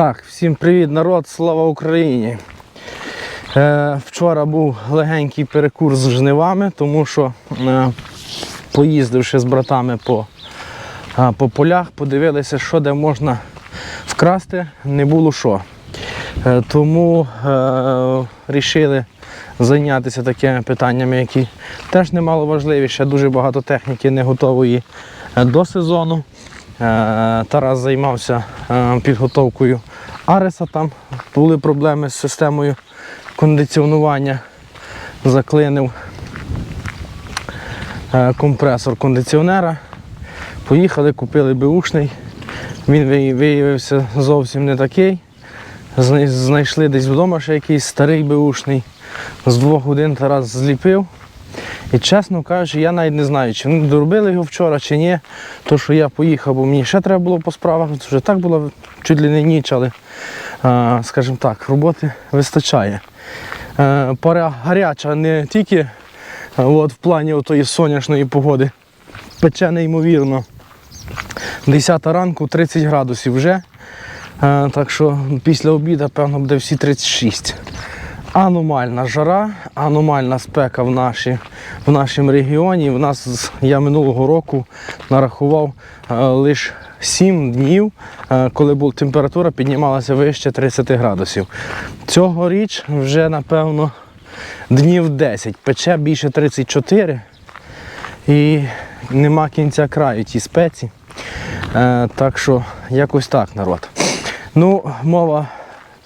Так, всім привіт, народ, слава Україні. Е, вчора був легенький перекур з жнивами, тому що е, поїздивши з братами по, е, по полях, подивилися, що де можна вкрасти, не було що. Е, тому е, рішили зайнятися такими питаннями, які теж немало важливі. Ще дуже багато техніки не готової е, до сезону. Е, Тарас займався е, підготовкою Ареса. Там були проблеми з системою кондиціонування. Заклинив е, компресор кондиціонера. Поїхали, купили беушний. Він виявився- зовсім не такий. Знайшли десь вдома ще якийсь старий беушний. З двох годин Тарас зліпив. І чесно кажучи, я навіть не знаю, чи вони доробили його вчора, чи ні. То, що я поїхав, бо мені ще треба було по справах. Вже так було чуть ли не ніч, але, скажімо так, роботи вистачає. Е, Пора гаряча не тільки е, от, в плані отої сонячної погоди. Пече неймовірно. 10 ранку 30 градусів вже. Е, Так що після обіду, певно, буде всі 36. Аномальна жара, аномальна спека в, наші, в нашому регіоні. В нас я минулого року нарахував е, лише 7 днів, е, коли була температура піднімалася вище 30 градусів. Цьогоріч вже, напевно, днів 10. Пече більше 34 і нема кінця краю тій спеці. Е, так що якось так, народ. Ну, мова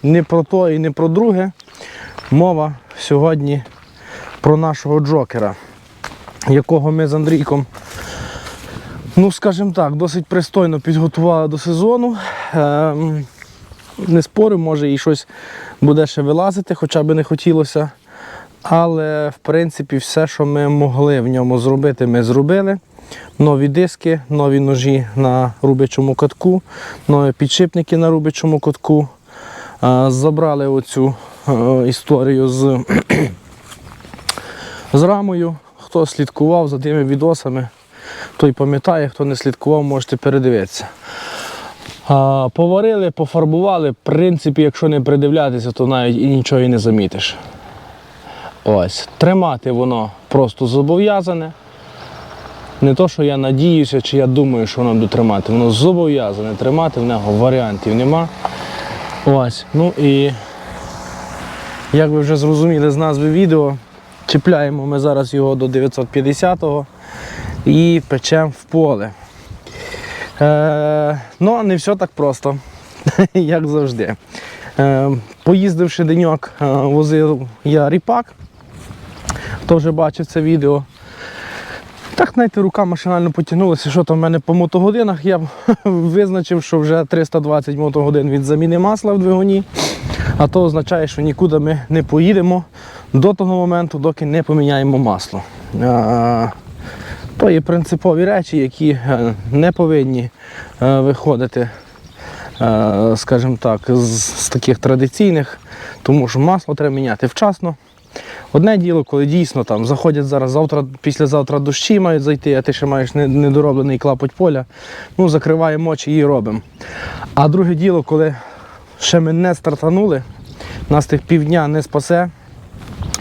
не про то і не про друге. Мова сьогодні про нашого Джокера, якого ми з Андрійком, ну, скажімо так, досить пристойно підготували до сезону. Ем, не спорю, може і щось буде ще вилазити, хоча б не хотілося. Але в принципі все, що ми могли в ньому зробити, ми зробили. Нові диски, нові ножі на рубячому катку, нові підшипники на рубячому катку. Е, Забрали оцю історію з, з рамою. Хто слідкував за тими відосами, той пам'ятає, хто не слідкував, можете передивитися. А, Поварили, пофарбували. В принципі, якщо не придивлятися, то навіть і нічого і не замітиш. Ось. Тримати воно просто зобов'язане. Не то, що я надіюся, чи я думаю, що воно буде тримати. Воно зобов'язане тримати, в нього варіантів нема. Ось. Ну і як ви вже зрозуміли з назви відео, чіпляємо ми зараз його до 950-го і печемо в поле. Е, ну, не все так просто, як завжди. Е, поїздивши деньок, е, возив я ріпак. Хто вже бачив це відео. Так, знаєте, рука машинально потягнулася, що там в мене по мотогодинах. Я визначив, що вже 320 мотогодин від заміни масла в двигуні. А то означає, що нікуди ми не поїдемо до того моменту, доки не поміняємо масло. То є принципові речі, які е, не повинні е, виходити, е, скажімо так, з таких традиційних, тому що масло треба міняти вчасно. Одне діло, коли дійсно там заходять зараз завтра, післязавтра дощі мають зайти, а ти ще маєш недороблений клапоть поля, ну закриваємо очі і робимо. А друге діло, коли ще ми не стартанули, нас тих півдня не спасе,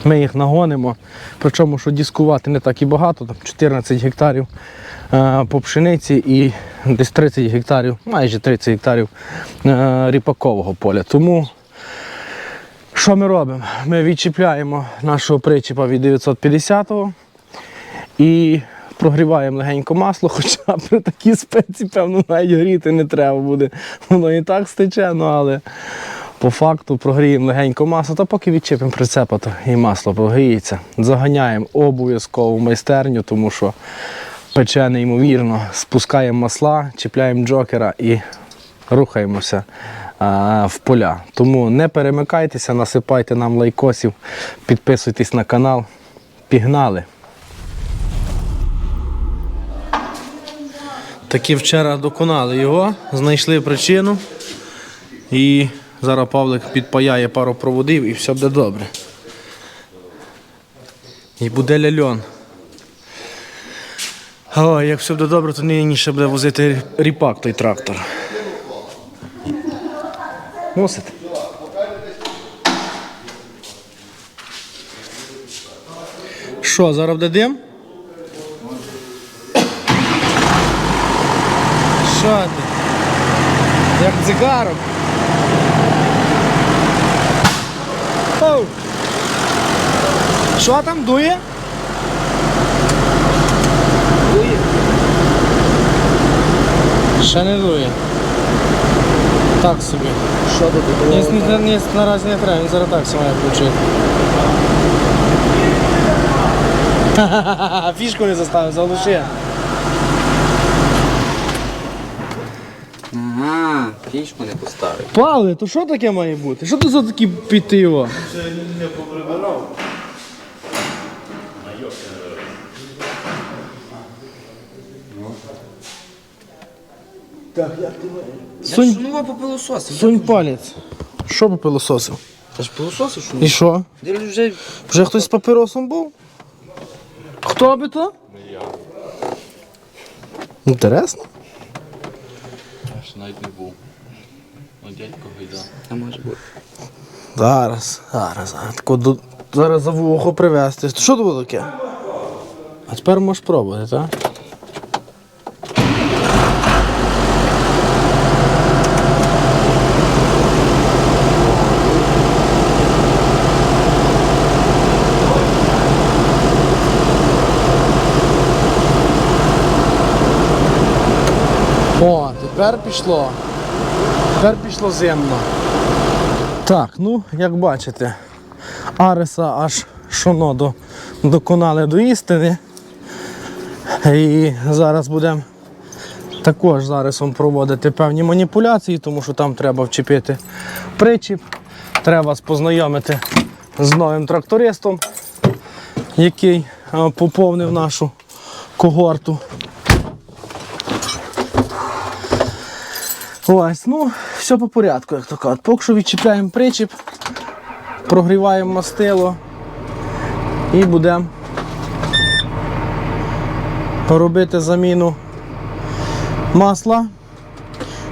ми їх нагонимо. Причому, що дискувати не так і багато, там 14 гектарів е, по пшениці і десь 30 гектарів, майже 30 гектарів е, ріпакового поля. Тому що ми робимо? Ми відчіпляємо нашого причіпа від 950-го і прогріваємо легенько масло, хоча при такій спеці, певно, навіть гріти не треба буде. Воно і так стече, ну але по факту прогріємо легенько масло, та поки відчепимо прицепа, то і масло прогріється. Заганяємо обов'язково в майстерню, тому що пече неймовірно. Спускаємо масла, чіпляємо джокера і рухаємося в поля. Тому не перемикайтеся, насипайте нам лайкосів, підписуйтесь на канал. Пігнали! Таки вчора доконали його, знайшли причину. І зараз Павлик підпаяє пару проводів і все буде добре. І буде ляльон. Ой, як все буде добре, то нині ще буде возити ріпак той трактор. Мусите. Що, зараз буде дим? Що? Як цигарок? Оу! Що там дує? Дує. Ще не дує. Так собі. Що тут Ні, ні, наразі не треба, він зараз так має включити. Ха-ха-ха, Фішку не заставив, залиши. Ага, фішку не поставив. Павле, то що таке має бути? Що тут за такі пітиво? Сунь, Ну, по пилососу. сунь палець. Що попилососив? Та ж пилососу, що І що? Вже Вже хтось з папіросом був? Хто би то? Не я. Інтересно. Аж навіть не був. Ну, дядько гайда. а може бути. Зараз, зараз, зараз. Тако до- Зараз за вухо привезти. Що це було таке? А тепер можеш пробувати, так? О, тепер пішло. Тепер пішло зимно. Так, ну, як бачите, Ареса аж шоно до, доконали до істини. І зараз будемо також з Аресом проводити певні маніпуляції, тому що там треба вчепити причіп, треба познайомити з новим трактористом, який е, поповнив нашу когорту. Ось, ну, все по порядку, як то кажуть. Поки що відчіпляємо причіп, прогріваємо мастило і будемо робити заміну масла,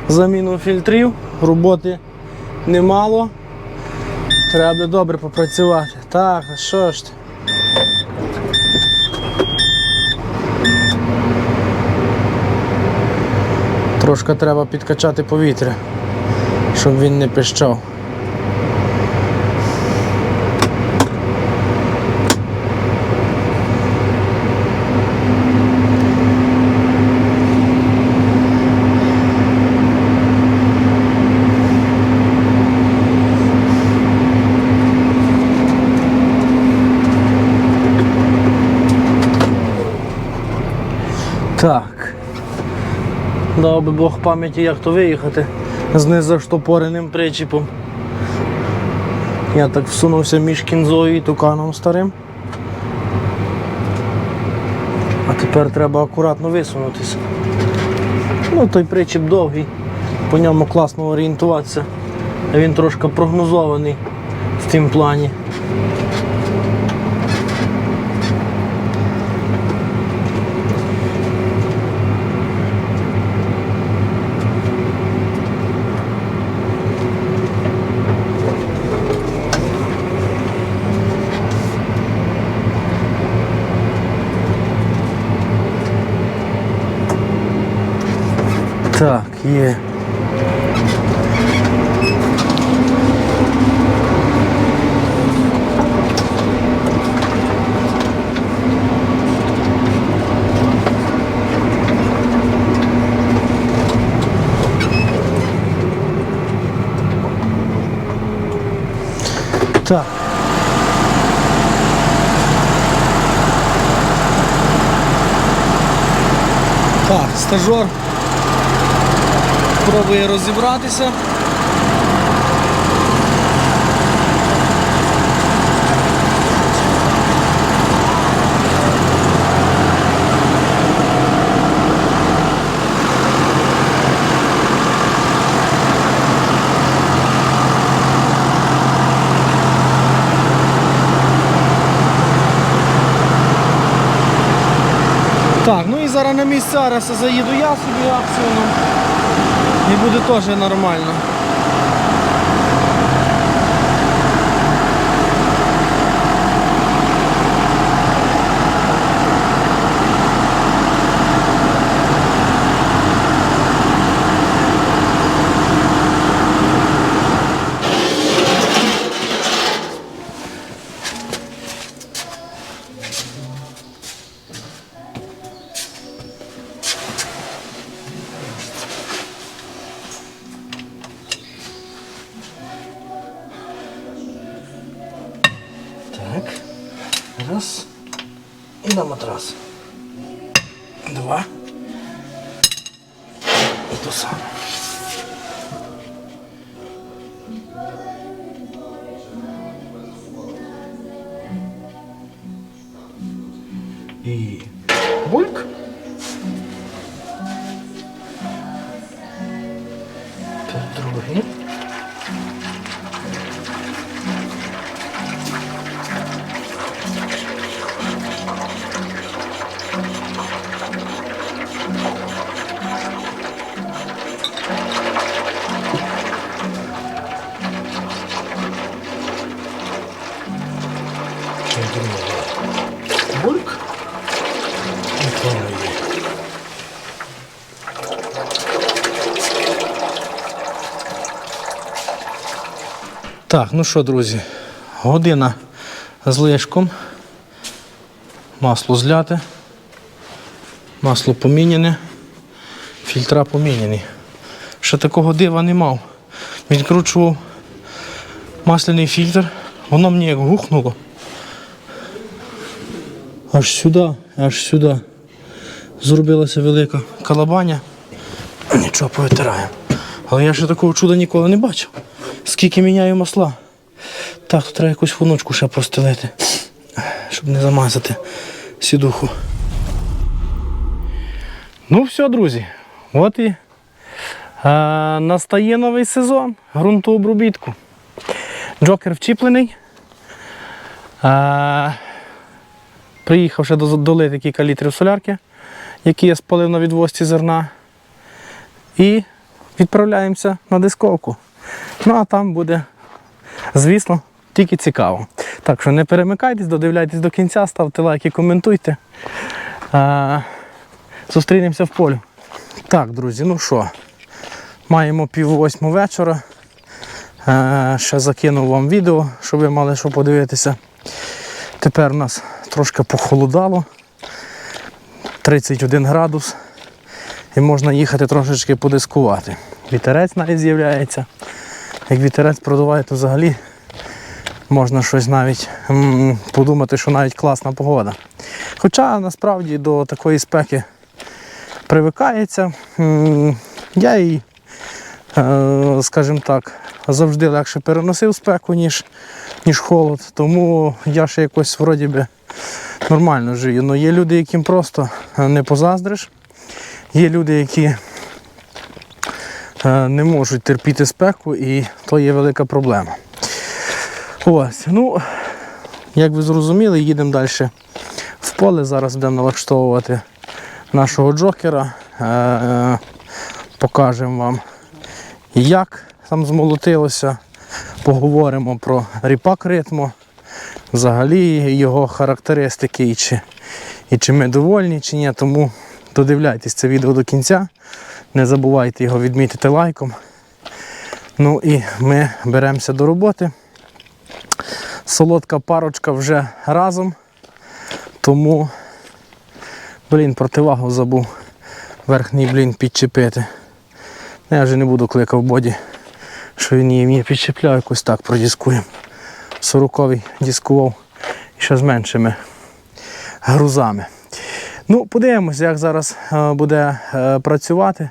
заміну фільтрів, роботи немало. Треба добре попрацювати. Так, а що ж ти? Трошки треба підкачати повітря, щоб він не пищав. Так. Дав би Бог пам'яті, як то виїхати з незаштопореним причіпом. Я так всунувся між кінзою і туканом старим. А тепер треба акуратно висунутися. Ну, той причіп довгий, по ньому класно орієнтуватися. Він трошки прогнозований в тім плані. Так, є. Так. Так, стажер пробує розібратися. Так, ну і зараз на місце Ареса заїду я собі акціоном. І буде теж нормально. Другий. Бульк. Так, ну що, друзі, година з лишком. Масло зляте, масло поміняне, фільтра поміняні. Ще такого дива не мав. Відкручував масляний фільтр, воно мені як гухнуло. Аж сюди, аж сюди. Зробилася велика калабаня. Нічого повитираємо. Але я ще такого чуда ніколи не бачив. Скільки міняю масла. Так, тут треба якусь фуночку ще простелити, щоб не замазати сідуху. Ну все, друзі. От і е, настає новий сезон ґрунтообробітку. Джокер вчіплений. Е, приїхав ще долити кілька літрів солярки, які я спалив на відвозці зерна. І відправляємося на дисковку. Ну а там буде, звісно, тільки цікаво. Так що не перемикайтесь, додивляйтесь до кінця, ставте лайки, коментуйте. А, зустрінемося в полі. Так, друзі, ну що, маємо пів восьму вечора. Е, ще закинув вам відео, щоб ви мали що подивитися. Тепер у нас трошки похолодало. 31 градус. І можна їхати трошечки подискувати. Вітерець навіть з'являється. Як вітерець продуває, то взагалі можна щось навіть подумати, що навіть класна погода. Хоча насправді до такої спеки привикається. Я її, е, скажімо так, завжди легше переносив спеку, ніж, ніж холод. Тому я ще якось вроді би нормально живу. Ну є люди, яким просто е, не позаздриш. Є люди, які не можуть терпіти спеку, і то є велика проблема. Ось, ну, як ви зрозуміли, їдемо далі в поле. Зараз будемо налаштовувати нашого джокера. Е, е, покажемо вам, як там змолотилося. Поговоримо про ріпак ритму, взагалі його характеристики і чи, і чи ми довольні, чи ні. Тому додивляйтесь це відео до кінця. Не забувайте його відмітити лайком. Ну і ми беремося до роботи. Солодка парочка вже разом. Тому, блін, противагу забув верхній блін підчепити. Ну, Я вже не буду кликав боді, що він її мені підчепляв, якось так продіскуємо. Сороковий дискував ще з меншими грузами. Ну, подивимося, як зараз е, буде е, працювати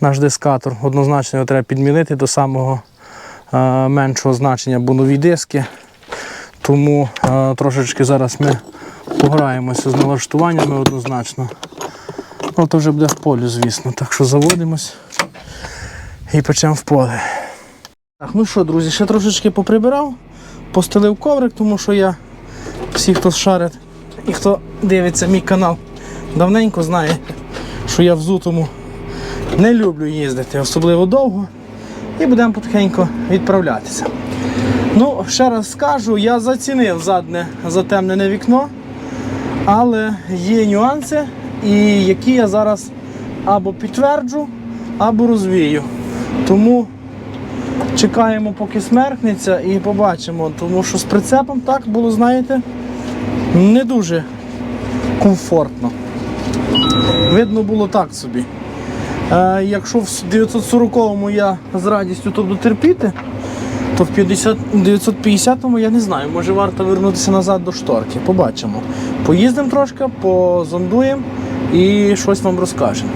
наш дискатор. Однозначно його треба підмінити до самого е, меншого значення, бо нові диски. Тому е, трошечки зараз ми пограємося з налаштуваннями однозначно. Ну, то вже буде в полі, звісно. Так що заводимось і печемо в поле. Так, ну що, друзі, ще трошечки поприбирав, постелив коврик, тому що я всі, хто шарить і хто дивиться мій канал, давненько знає, що я в зутому не люблю їздити, особливо довго. І будемо потихеньку відправлятися. Ну, ще раз скажу, я зацінив задне затемнене вікно, але є нюанси, і які я зараз або підтверджу, або розвію. Тому чекаємо, поки смеркнеться, і побачимо. Тому що з прицепом так було, знаєте, не дуже комфортно. Видно було так собі. Е, якщо в 940-му я з радістю то буду терпіти, То в 50, 950-му я не знаю, може варто вернутися назад до шторки. Побачимо. Поїздимо трошки, позондуємо і щось вам розкажемо.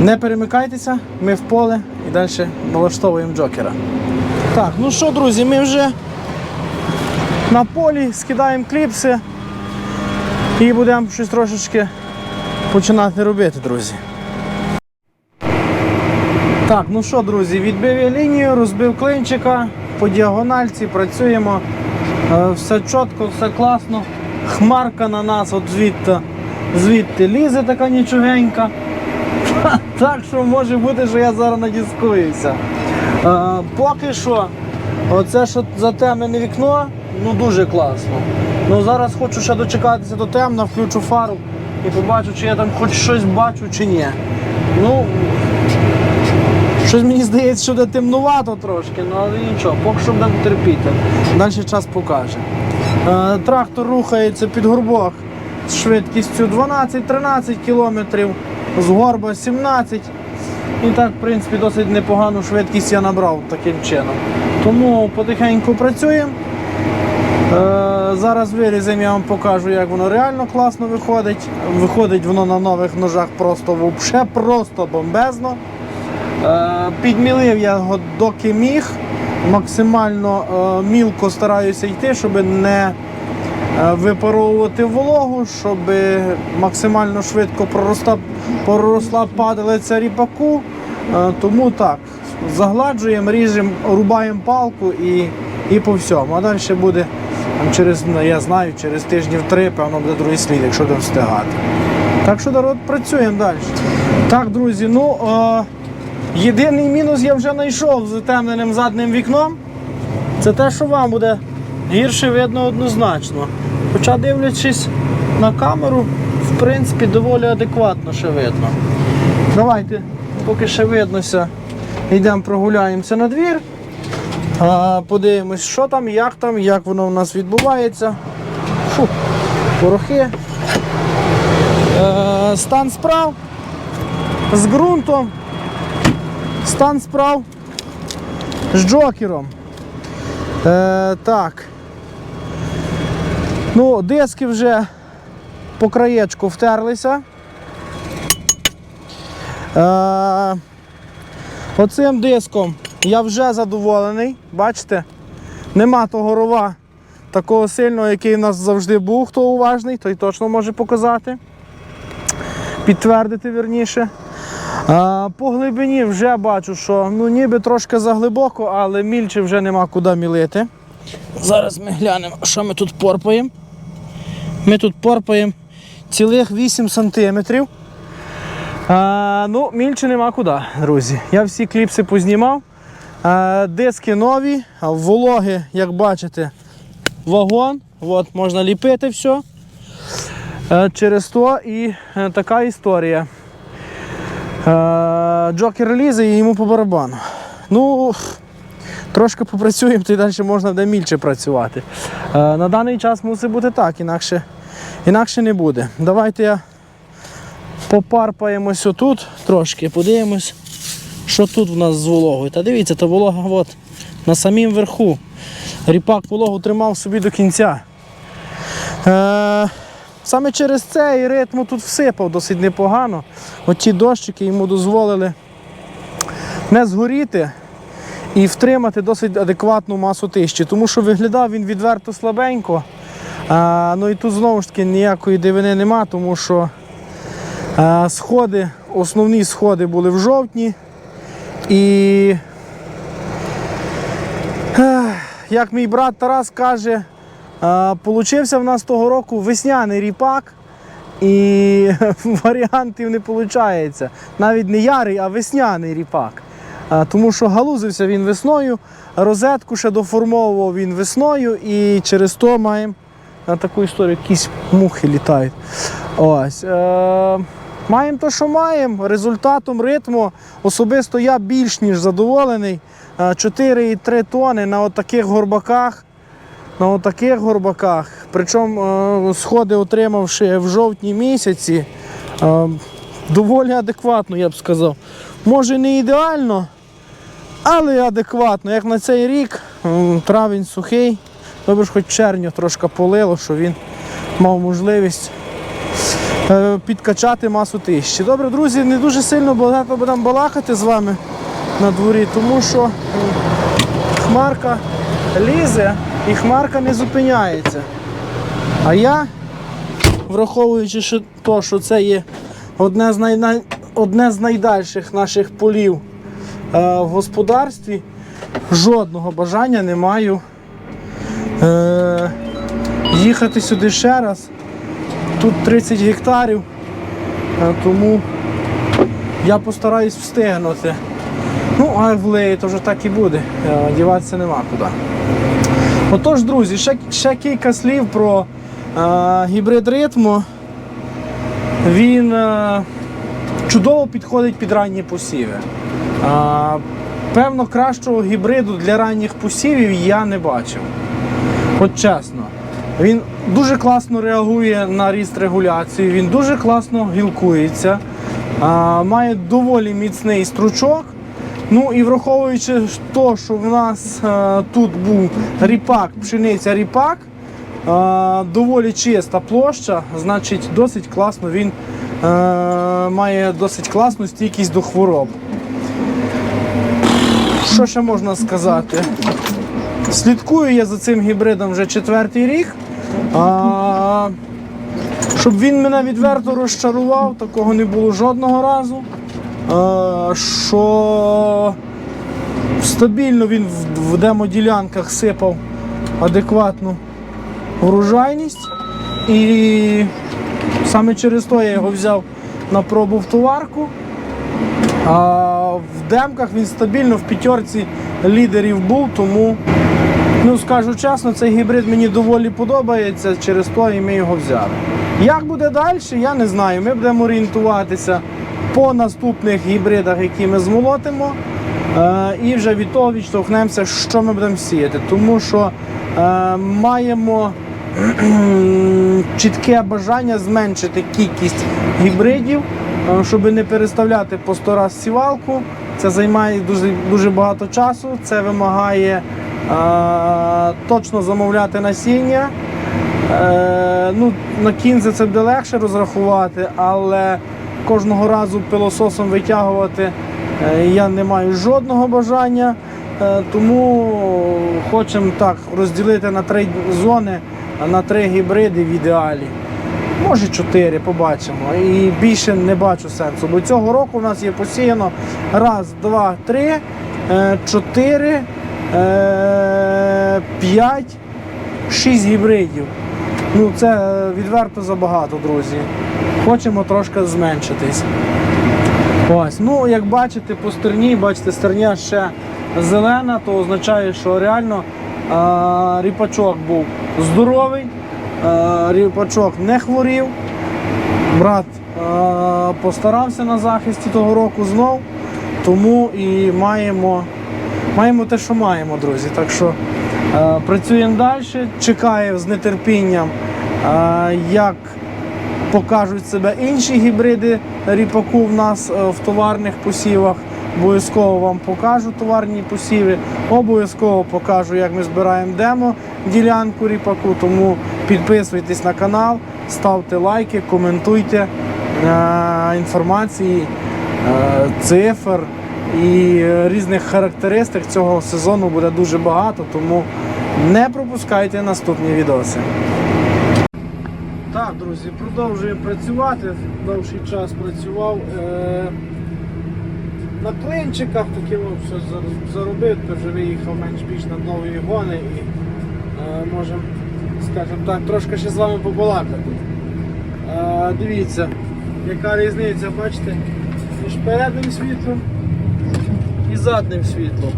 Не перемикайтеся, ми в поле і далі налаштовуємо джокера. Так, ну що, друзі, ми вже на полі скидаємо кліпси і будемо щось трошечки починати робити, друзі. Так, ну що, друзі, відбив я лінію, розбив клинчика, по діагональці працюємо. Е, Все чітко, все класно. Хмарка на нас от звідти, звідти лізе така нічогенька. Так що може бути, що я зараз надіскуюся. Е, поки що, оце що затемнене вікно, ну дуже класно. Ну зараз хочу ще дочекатися до темна, включу фару і побачу, чи я там хоч щось бачу, чи ні. Ну, Щось мені здається, що буде темнувато трошки, ну але нічого, поки що будемо терпіти. Далі час покаже. Е, трактор рухається під горбок з швидкістю 12-13 км, з горба 17 І так, в принципі, досить непогану швидкість я набрав таким чином. Тому потихеньку працюємо. Е, зараз виріземо, я вам покажу, як воно реально класно виходить. Виходить воно на нових ножах просто вообще просто бомбезно. Е, Підмілив я його доки міг. Максимально е, мілко стараюся йти, щоб не е, випаровувати вологу, щоб максимально швидко пророста, проросла падалиця ріпаку. Тому так, загладжуємо, ріжемо, рубаємо палку і, і по всьому. А далі буде через, ну, я знаю, через тижнів три, певно, буде другий слід, якщо будемо встигати. Так що народ працюємо далі. Так, друзі, ну. Єдиний мінус я вже знайшов з затемненим задним вікном. Це те, що вам буде гірше видно однозначно. Хоча дивлячись на камеру, в принципі, доволі адекватно ще видно. Давайте, поки ще виднося, йдемо прогуляємося на двір. Подивимось, що там, як там, як воно в нас відбувається. Фу, порохи. Е, стан справ з ґрунтом. Стан справ з джокером. Е, так. Ну, диски вже по краєчку втерлися. Е, оцим диском я вже задоволений. Бачите? Нема того рова такого сильного, який у нас завжди був, хто уважний, той точно може показати. Підтвердити вірніше. А, по глибині вже бачу, що ну, ніби трошки заглибоко, але мільче вже нема куди мілити. Зараз ми глянемо, що ми тут порпаємо. Ми тут порпаємо цілих 8 сантиметрів. А, ну, мільче нема куди, друзі. Я всі кліпси познімав. А, диски нові, вологи, як бачите, вагон. От, можна ліпити все. Е, Через то і е, така історія. Е, Джокер лізе і йому по барабану. Ну, трошки попрацюємо, то й далі можна де мільче працювати. Е, На даний час мусить бути так, інакше, інакше не буде. Давайте я попарпаємось отут трошки, подивимось, що тут в нас з вологою. Та дивіться, та волога от, на самім верху. Ріпак вологу тримав собі до кінця. Е, Саме через це і ритму тут всипав досить непогано. От ті дощики йому дозволили не згоріти і втримати досить адекватну масу тищі, тому що виглядав він відверто слабенько. А, ну і тут знову ж таки ніякої дивини нема, тому що а, сходи, основні сходи були в жовтні. І як мій брат Тарас каже, а, Получився в нас того року весняний ріпак, і варіантів не виходить. Навіть не ярий, а весняний ріпак. Тому що галузився він весною, розетку ще доформовував він весною, і через то маємо а, таку історію, якісь мухи літають. Ось. Е- маємо те, що маємо. Результатом ритму особисто я більш ніж задоволений. Е, 4,3 тони на отаких горбаках на таких горбаках. Причому е, сходи отримавши в жовтні місяці, е, доволі адекватно, я б сказав. Може не ідеально, але адекватно. Як на цей рік, травень сухий. Добре, ж хоч червня трошки полило, що він мав можливість е, підкачати масу тисячі. Добре, друзі, не дуже сильно багато будемо балакати з вами на дворі, тому що е, хмарка лізе і хмарка не зупиняється. А я, враховуючи що то, що це є одне з, най... одне з найдальших наших полів е, в господарстві, жодного бажання не маю е, їхати сюди ще раз. Тут 30 гектарів, е, тому я постараюсь встигнути. Ну, а в леї то вже так і буде. е, Діватися нема куди. Отож, друзі, ще, ще кілька слів про е, гібрид ритму. Він е, чудово підходить під ранні посіви. Е, певно, кращого гібриду для ранніх посівів я не бачив. От чесно. Він дуже класно реагує на ріст регуляції, він дуже класно гілкується, а, має доволі міцний стручок. Ну і враховуючи те, що в нас е, тут був ріпак, пшениця ріпак, е, доволі чиста площа, значить досить класно він е, має досить класну стійкість до хвороб. Що ще можна сказати? Слідкую я за цим гібридом вже четвертий рік. А, щоб він мене відверто розчарував, такого не було жодного разу. Що стабільно він в демоділянках сипав адекватну врожайність. І саме через то я його взяв на пробу в товарку. А в демках він стабільно в п'ятерці лідерів був, тому, ну скажу чесно, цей гібрид мені доволі подобається, через то і ми його взяли. Як буде далі, я не знаю. Ми будемо орієнтуватися по наступних гібридах, які ми змолотимо. Е, і вже від того відштовхнемося, що ми будемо сіяти. Тому що е, маємо чітке бажання зменшити кількість гібридів, е, щоб не переставляти по 100 раз сівалку. Це займає дуже, дуже багато часу. Це вимагає точно замовляти насіння. Е, ну, на кінзи це буде легше розрахувати, але кожного разу пилососом витягувати е, я не маю жодного бажання. Е, тому хочемо так розділити на три зони, на три гібриди в ідеалі. Може чотири, побачимо. І більше не бачу сенсу. Бо цього року у нас є посіяно раз, два, три, е, чотири, п'ять, шість гібридів. Ну це відверто забагато, друзі. Хочемо трошки зменшитись. Ось, ну як бачите, по стерні, бачите, стерня ще зелена, то означає, що реально а, ріпачок був здоровий, а, ріпачок не хворів. Брат а, постарався на захисті того року знов, тому і маємо, маємо те, що маємо, друзі. Так що е, працюємо далі, чекаю з нетерпінням, е, як покажуть себе інші гібриди ріпаку в нас е, в товарних посівах. Обов'язково вам покажу товарні посіви. Обов'язково покажу, як ми збираємо демо ділянку ріпаку. Тому підписуйтесь на канал, ставте лайки, коментуйте е, інформації, е, цифр і е, різних характеристик цього сезону буде дуже багато, тому не пропускайте наступні відоси. Так, друзі, продовжуємо працювати. Довший час працював. Е- на клинчиках таки от, все зар- заробив, то вже виїхав менш-більш на нові гони і е, можемо, скажімо так, трошки ще з вами побалакати. Е, дивіться, яка різниця, бачите, між переднім світлом і заднім світлом.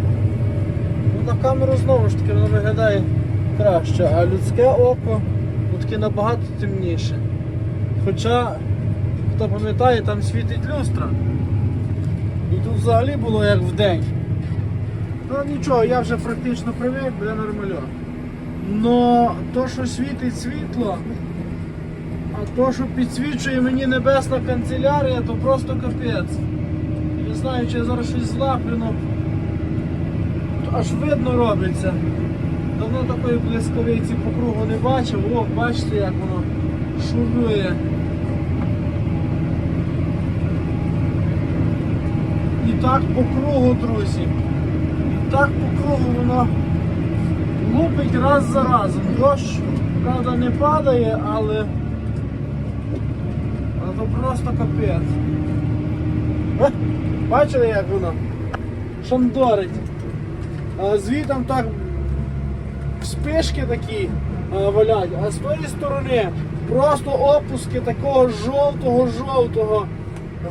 Ну, на камеру знову ж таки воно виглядає краще, а людське око таке набагато темніше. Хоча, хто пам'ятає, там світить люстра. І тут взагалі було як в день. Ну нічого, я вже практично привик, буде нормально. Но то, що світить світло, а то, що підсвічує мені небесна канцелярія, то просто капець. Не знаю, чи я зараз щось злаплю, но аж видно робиться. Давно такої блискавиці по кругу не бачив. О, бачите, як воно шурує. І так по кругу, друзі. І так по кругу воно лупить раз за разом. Дощ, правда, не падає, але, але то просто капець. Е, Бачили, як воно? Шандорить. Звітом так спишки такі а, валять, а з тої сторони просто опуски такого жовтого-жовтого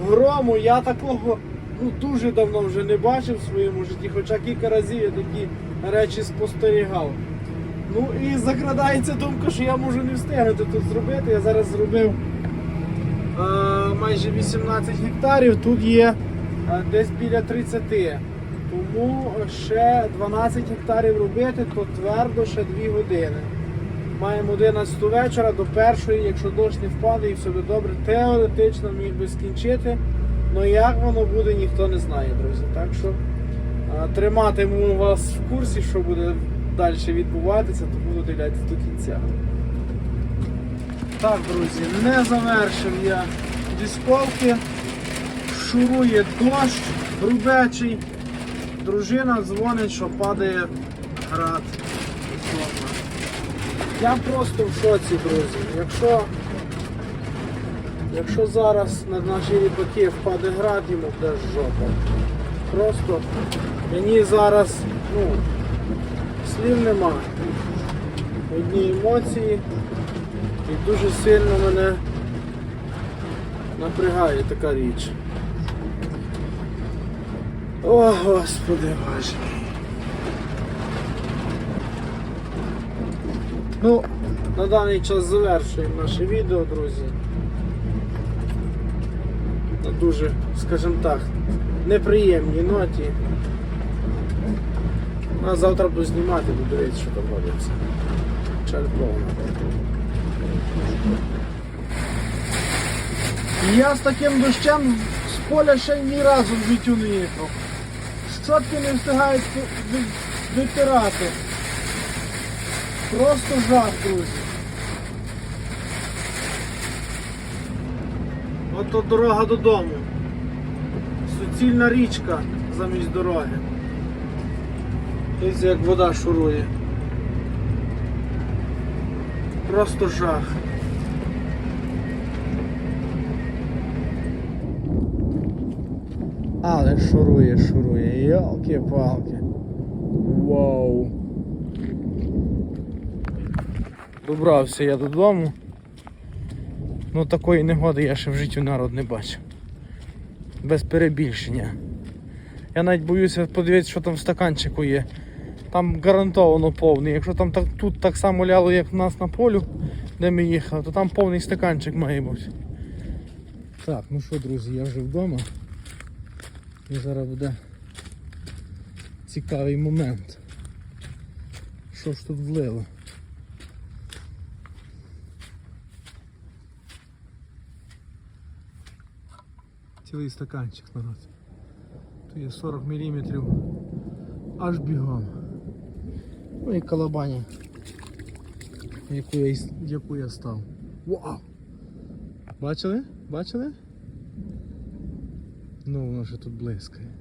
грому. Я такого ну, дуже давно вже не бачив в своєму житті, хоча кілька разів я такі речі спостерігав. Ну і закрадається думка, що я можу не встигнути тут зробити. Я зараз зробив е, майже 18 гектарів, тут є е, десь біля 30. Тому ще 12 гектарів робити, то твердо ще 2 години. Маємо 11 вечора до першої, якщо дощ не впаде і все буде добре, теоретично міг би скінчити. Ну як воно буде, ніхто не знає, друзі. Так що триматиму вас в курсі, що буде далі відбуватися, то буду дивлятися до кінця. Так, друзі, не завершив я дисковки. Шурує дощ грубечий. Дружина дзвонить, що падає град. Я просто в шоці, друзі. Якщо, якщо зараз на наші ріпаки впаде град, йому буде жопа. Просто мені зараз ну, слів нема. Одні емоції і дуже сильно мене напрягає така річ. О, Господи Боже. Ну, на даний час завершуємо наше відео, друзі. На дуже, скажімо так, неприємній ноті. А завтра буду знімати, буду дивитися, що там робиться. Чаль Я з таким дощем з поля ще ні разу в життю не їхав. Щотки не встигають витирати. Просто жах, друзі. Ото дорога додому. Суцільна річка замість дороги. Ось як вода шурує. Просто жах. Але шурує, шурує. Йолки-палки. Вау. Добрався я додому. Ну такої негоди я ще в житті народ не бачив. Без перебільшення. Я навіть боюся подивитися, що там в стаканчику є. Там гарантовано повний. Якщо там так, тут так само ляло, як в нас на полю, де ми їхали, то там повний стаканчик має бути. Так, ну що, друзі, я вже вдома. І зараз буде цікавий момент. Що ж тут влило? Цілий стаканчик народ. Тут є 40 мм аж бігом. Ну і колобаня, яку я, яку я став. Вау! Бачили? Бачили? Ну воно ще тут блискає.